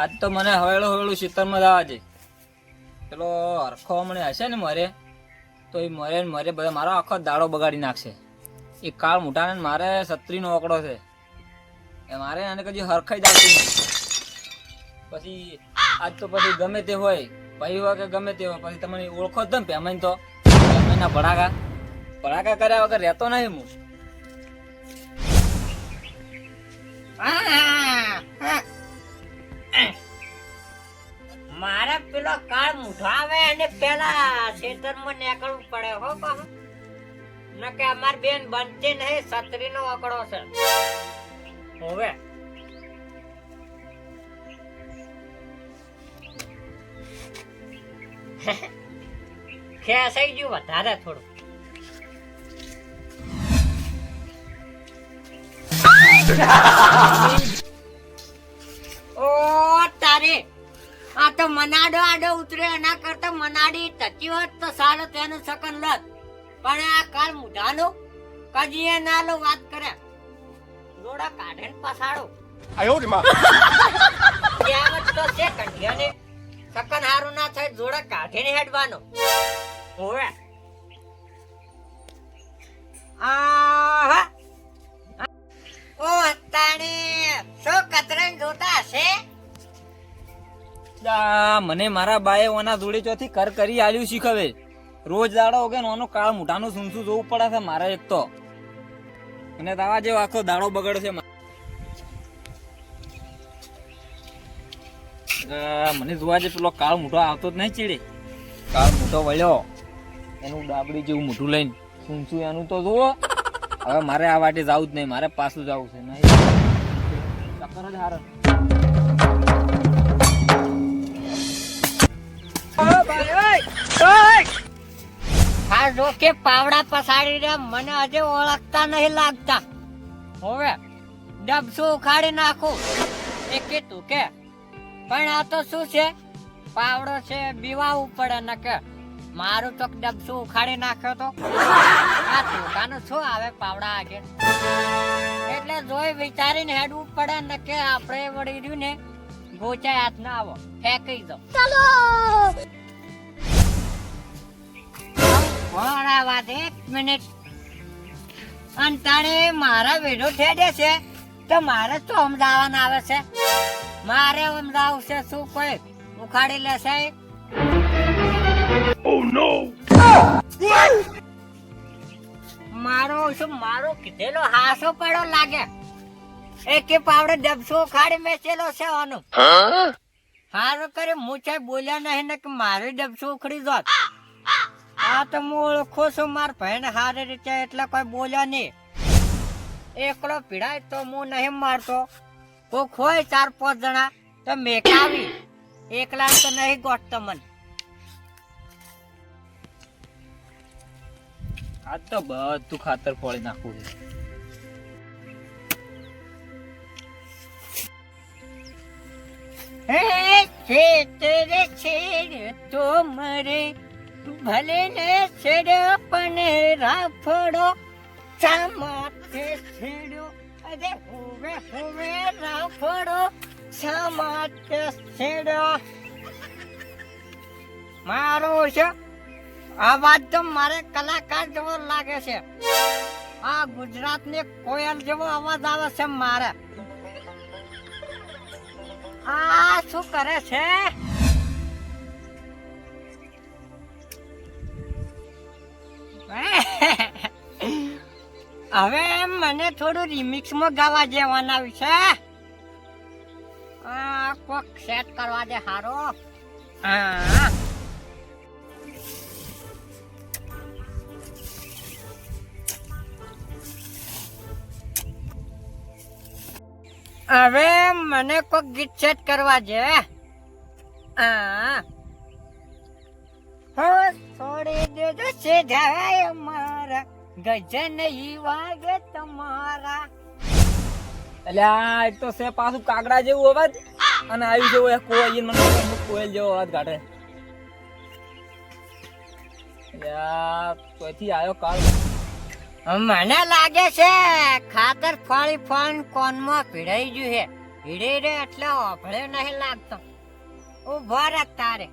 આજ તો મને હવેળું હવેળું શીતળમાં જવા છે પેલો હરખો મને હશે ને મરે, તો એ મરે ને મરે બધા મારો આખો દાડો બગાડી નાખશે. એ કાળ મોટાને મારે છત્રીનો ઓકડો છે. એ મારે આને કદી હરખાઈ જ આવતી પછી આજ તો પછી ગમે તે હોય, ભાઈ હોય કે ગમે તે હોય, પછી તમને ઓળખો જ ને પેમેન્ટ તો. પેમેન્ટના ભડાકા. ભડાકા કર્યા વગર રહેતો નહીં હું. મારે પેલો કાળ મૂઠો આવે અને પેલા ખેતરમાં નીકળવું પડે, હો કહો. ન કે અમાર બેન બનતી નહીં છત્રી નો આંકડો છે. હવે. ખેસાઈ ગયું વધારે થોડું. ઓ આ તો મનાડો આડો ઉતરે એના કરતા મનાડી ટચી હોત તો સારો તેનું સકન લત. પણ આ કાલ મુઢાનો કજી ના લો વાત કરે લોડા કાઢે ને પસાડો આયો રે માં. કહેવત તો છે કંઢિયાને. સકન હારું ના થાય જોડા કાઢે ને હેડવાનો. હોવે. મને મારા બાએ ઓના જોડે ચોથી કર કરી આલ્યું શીખવે. રોજ દાડો વગર ઓનો કાળ મોટાનું સૂમસું જોવું પડે છે મારે એક તો. અને તાવા જેવો આખો દાડો બગડે છે મને જોવા જે પેલો કાળ મોટો આવતો જ નહીં ચીડે. કાળ મોટો વળ્યો. એનું ડાબડી જેવું મોટું લઈને સૂમસું એનું તો જુઓ. હવે મારે આ વાટે જવું જ નહીં, મારે પાછું જવું છે. નહીં. ચક્કર જ હારે. હા જો કે પાવડા પસાડીને મને હજે ઓળખતા નહીં લાગતા. હવે ડબસું ઉખાડી નાખું. એ કીધું કે, પણ આ તો શું છે? પાવડો છે બીવાવું પડે ન કે મારું તો ડબસું ઉખાડી નાખ્યો તો. આ ટોકાનું શું આવે પાવડા આગળ એટલે જોઈ વિચારીને હેડવું પડે ને કે આપણે વળી રહ્યું ને, ગોચાય હાથ ના આવો. ફેંકી દો ભોળા વાત એક મિનિટ અને તાણે મારા વેડો ઠેડે છે તો મારે તો અમદાવાદ આવે છે. મારે અમદાવાદ છે શું કોઈ ઉખાડી લેશે મારો શું મારો કીધેલો હાસો પડો લાગે? એક કે પાવડે ડબસો ઉખાડી મેચેલો છે આનો. હારો કરે મૂછે બોલ્યા નહીં ને કે મારે ડબસો ઉખડી જોત આ તો હું ઓળખો છું માર ભાઈને હારે રીતે એટલે કોઈ બોલ્યા નહીં. એકલો પીડાય તો હું નહીં મારતો. કોક હોય ચાર પાંચ જણા તો મેકાવી. એકલા તો નહીં ગોઠતો મને. આ તો બધું ખાતર ફોડી નાખવું છે. હે છેડ તો મરે. ભલે ને છેડ પણ રાફડો સામાથે છેડ્યો. અરે હોવે હોવે, રાફડો સામાથે છેડ્યો. મારો છે. અવાજ તો મારે કલાકાર જેવો લાગે છે. આ ગુજરાતની કોયલ જેવો અવાજ આવે છે મારે. આ શું કરે છે? હવે મને થોડું રિમિક્સમાં ગાવા જવાના છે. કોક સેટ કરવા દે હારો. હા. હવે મને કોક ગીત સેટ કરવા જે આ હો છોડી દેજો છે મારા. ગજન ઈ વાગે તમારા. અલ્યા તો સે પાછું કાગડા જેવું અવાજ અને આવી જેવો એ કોયલ મને કોયલ જેવો અવાજ કાઢે. અલ્યા આવ્યો કાળ મને લાગે છે ખાતર ફળી ફળ કોનમાં પીડાઈ ગયું છે. ભીડે રે એટલે અભળે નહીં લાગતો. ઊભો રાખ તારે.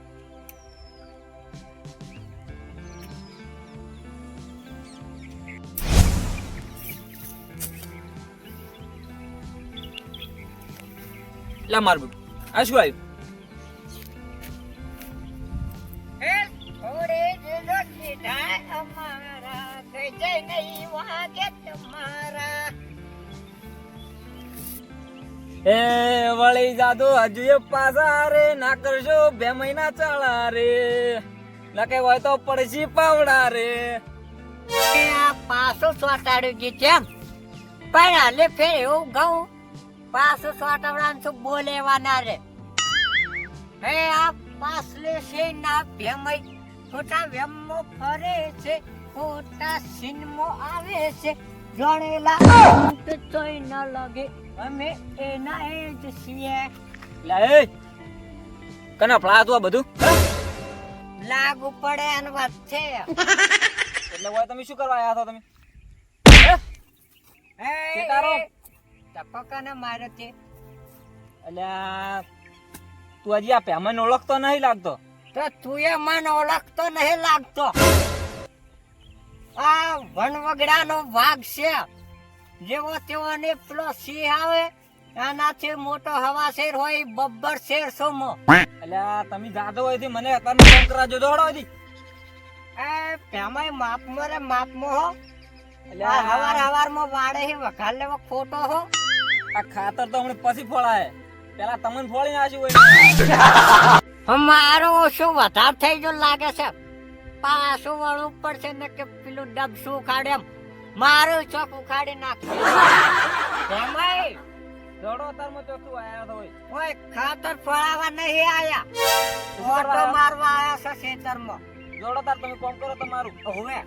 લે માર બેટું. આ શું આવ્યું? એ વળી જાદુ હજુ એ પાછા રે ના કરજો બે મહિના ચાલા રે. લકે હોય તો પડશી પાવડા રે. પાછું સોટાડ્યું છે કેમ પણ હાલે ફેર એવું કહું પાછું સોટાવડાનું શું બોલેવાના રે? હે આ પાસલે છે ના ભેમય ખોટા વેમો ફરે છે ખોટા સિનમો આવે છે. જણેલા અંત તોય ન લાગે અમે એના એ જ છીએ. લે કના ફળા તો આ બધું? લાગુ પડે એની વાત છે. એટલે હોય તમે શું કરવા આયા છો તમે? હે શેતારો. ટપકાને મારે છે અલ્યા તું હજી આ પેમન ઓળખતો નહીં લાગતો? તો તું એ મન ઓળખતો નહીં લાગતો. આ વનવગડાનો વાઘ છે. જેવો તેવો ને પેલો સિંહ આવે આનાથી મોટો હવા શેર હોય બબ્બર શેર સોમો. અલ્યા તમે જાદો હોય મને અત્યારનું ફોન કરા જો દોડો હતી એ પેમાય મરે માપ મો હો. એટલે હવાર હવાર હવારમાં વાડે હે વખાલ લેવો ખોટો હો. આ ખાતર તો હમણાં પછી ફોડાય પેલા તમને ફોડી નાખ્યું હોય. મારો શું વધાર થઈ ગયો લાગે છે. પાછું વળવું પડશે ને કે પેલું ડબસું ઉખાડે એમ. મારું ચોક ઉખાડી નાખ. ભાઈ દોડો અત્યારમાં તો તું આયા તો હોય. ઓય ખાતર ફળાવા નહીં આયા. શું ઓટો મારવા આયા છે ખેતરમાં. જોડોતર તાર તમે કોમ કરો તમારું. હવે.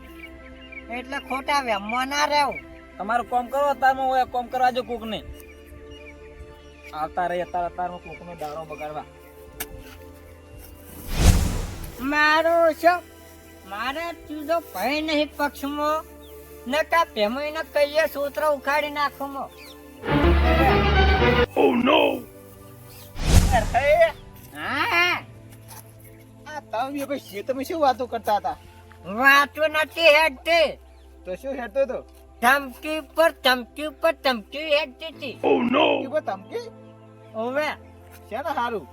એટલે ખોટા વેમમાં ના રહેવું. તમારું કોમ કરો તારમાં હોય કોમ કરવા જો કોક ને આવતા રહી અત્યારે અત્યારમાં કોક નો દાડો બગાડવા. મારો શું મારા ચીજો ભય નહીં પક્ષમાં. ન કા પેમઈને કહીએ સૂત્ર ઉખાડી નાખું હા. આ તમે કોઈ છે તમે શું વાતો કરતા હતા? વાતો નથી હેડતે. તો શું હેડતો તો ધમકી પર ધમકી પર ધમકી હેડતી હતી. એ બસ ધમકી? હવે છે ને સારું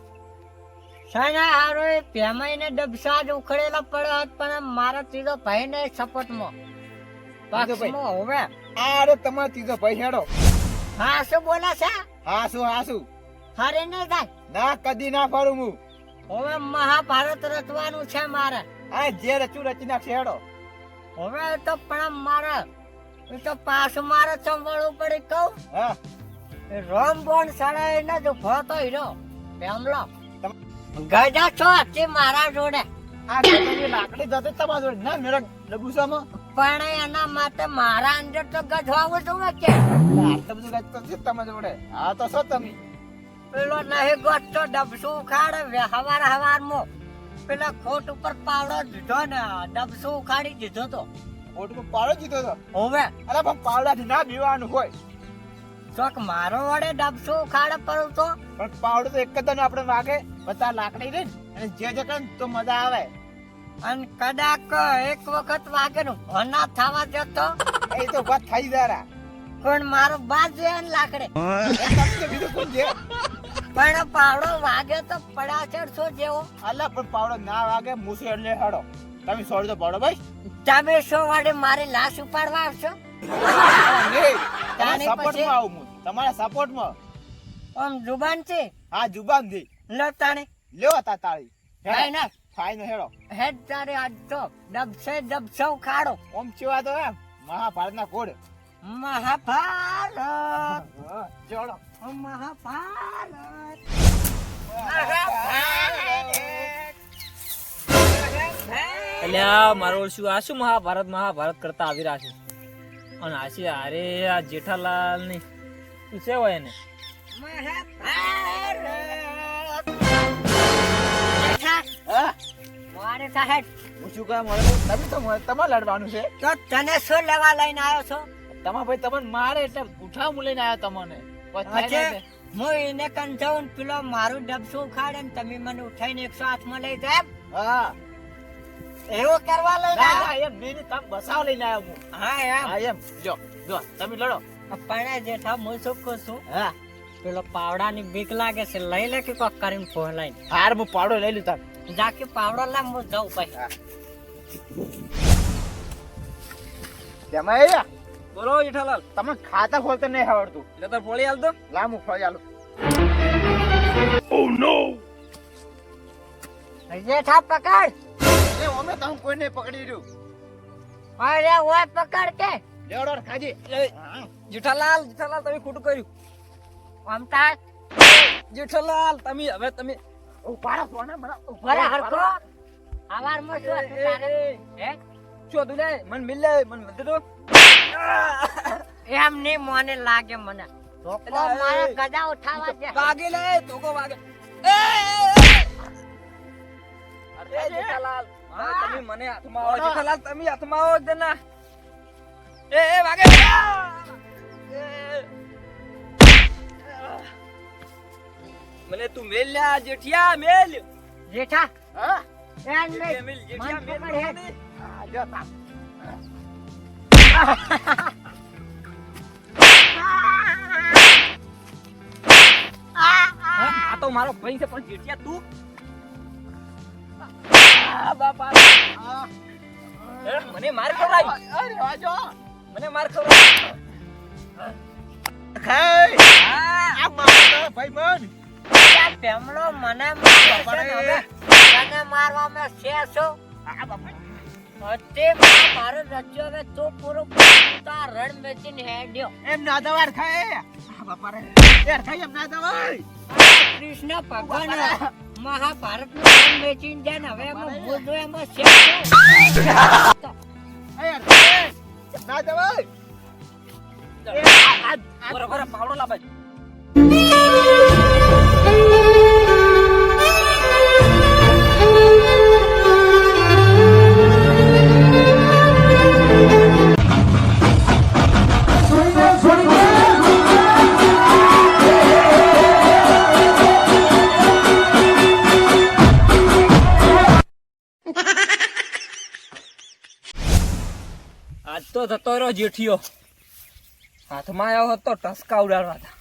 સાના હારો એ પેમાઈને ડબસા જ ઉખડેલા પડે હોત પણ મારા ત્રીજો ભાઈ ને સપોર્ટમાં? પક્ષમાં હવે આ અરે તમારો ત્રીજો ભાઈ હેડો. હા શું બોલે છે? હા શું હા શું હારે નહીં થાય ના કદી ના ફરું હું. હવે મહાભારત રચવાનું છે મારે. આ જે રચું રચી નાખશે હેડો. હવે તો પણ મારે. તો પાછું મારે સંભાળવું પડે કહું. હા. રોમ બોન સડાઈને જ ઊભો તો હીરો પેમલો. ગજા છો હતી મારા જોડે. આ ગધેડી લાકડી જતી તમારા જોડે. ના મેરા ડબુસામાં પણ એના માટે મારા અંદર તો ગજવાવું જોઈએ કે. આટલું બધું ગજ તો છે તમારા જોડે. હા તો છો તમે. પેલો નહીં ગોઠતો ડબસું ઉખાડે હવાર હવારમાં. પેલા ખોટ ઉપર પાવડો દીધો ને ડબસું ઉખાડી દીધો તો. ખોટ ઉપર પાડો દીધો હતો હવે. અરે પણ પાવડા ના પીવાનું હોય. ચોક મારો વડે ડબસો ઉખાડે પડું તો. પણ પાવડો તો એક જ દાનો આપણે વાગે બધા લાકડી રે અને જે જે કરે તો મજા આવે. અને કદાચ એક વખત વાગે નું ભના થવા જતો. એ તો વાત થઈ જરા. પણ મારો બાજ છે ને લાકડે. પણ પાવડો વાગે તો પડાચડ છો જેવો. અલા પણ પાવડો ના વાગે મૂસે એટલે હડો. તમે સોરી તો પાડો ભાઈ. તમે સો વાડે મારી લાશ ઉપાડવા આવશો? તમારા? સપોર્ટમાં આવું હું. તમારા સપોર્ટમાં આમ જુબાન છે? હા જુબાનથી લો તાણે. લ્યો તા તાળી. ફાઈનલ ફાઈનલ હેડો. હેડ તારે આજ તો. ડબસે ડબસો ખાડો. ઓમ ચીવા તો એમ. મહાભારતના કોડ મહાભારત. ચલો. મહાભારત. એટલે મારો શું આ શું મહાભારત? મહાભારત કરતા આવી રહ્યા છે. અને આશી અરે આ જેઠાલાલની શું છે હોય એને? હા મારે સાહેબ હું શું મળે? તમે તો તમારે લડવાનું છે? તો તને શું લેવા લઈને આવ્યો છો? તમારા ભાઈ તમને મારે એટલે હું લઈને આવ્યો તમને. હું એને કન ને પેલો મારું ડબસું ઉખાડે ને તમે મને ઉઠાઈને એકસો હાથમાં લઈ જાય હા. એવું કરવા લઈ ના, ના, એમ નહીં, તમે બસાવ લઈને આવ્યો હું. હા એમ. હા એમ. જો જો તમે લડો. પણ જેઠા હું શું કહું છું. હા. પેલો પાવડાની બીક લાગે છે લઈ લે કે કોક કરીને ફોલાઈ હાર હું પાવડો લઈ લીધા જાકે પાવડો લા હું જાઉં પછી. તેમાં એ બોલો જેઠાલાલ. તમે ખાતા ખોલતા નહીં આવડતું. એટલે તો ફોળી હાલ તો હાલું ઓ નો જેઠા પકડ. એ અમે તો કોઈને પકડી રહ્યું. અરે ઓય પકડ કે. લેવડો ખાજી. જેઠાલાલ જેઠાલાલ તમે ખોટું કર્યું. મમતા જેઠાલાલ તમે હવે તમે ઉપાડો ફોન મને ઉપાડો હરકો આવાર મો છો તારે? હે છો દુને મન મિલ મન દે. એમ નહીં મને લાગે મને. તો મારા ગદા ઉઠાવા છે વાગે લે તોકો વાગે. એ અરે જેઠાલાલ તમે મને હાથમાં આવો જેઠાલાલ તમે હાથમાં આવો જ એ એ વાગે. મને તું મેલ લ્યા જેઠિયા મેલ. જેઠા? હા? એમ મેલ. જેઠિયા મેલ આ જો તાપ. આ તો મારો ભાઈ છે પણ જેઠિયા તું આ બાપા આ, મને માર ખવડાવી અરે વાજો મને માર ખવડાવી ખાય. આ મારો ભાઈ મન આ પેમલો મને મારે છે ને હવે. છે શું આ બાપા. અતે મારો રચ્યો હવે તું પૂરો પૂરો રણ વેચીને હેડ્યો. એમ ના દવાર ખાય. આ બાપા રે. યાર ખાય એમ ના દવાય કૃષ્ણ ભગવાન. મહાભારતનું રણ વેચીને જાય ને હવે એમાં હું એમાં છે. ના પાવડો જેઠિયો. હાથમાં આવ્યો હતો ટસકા ઉડાડવા હતા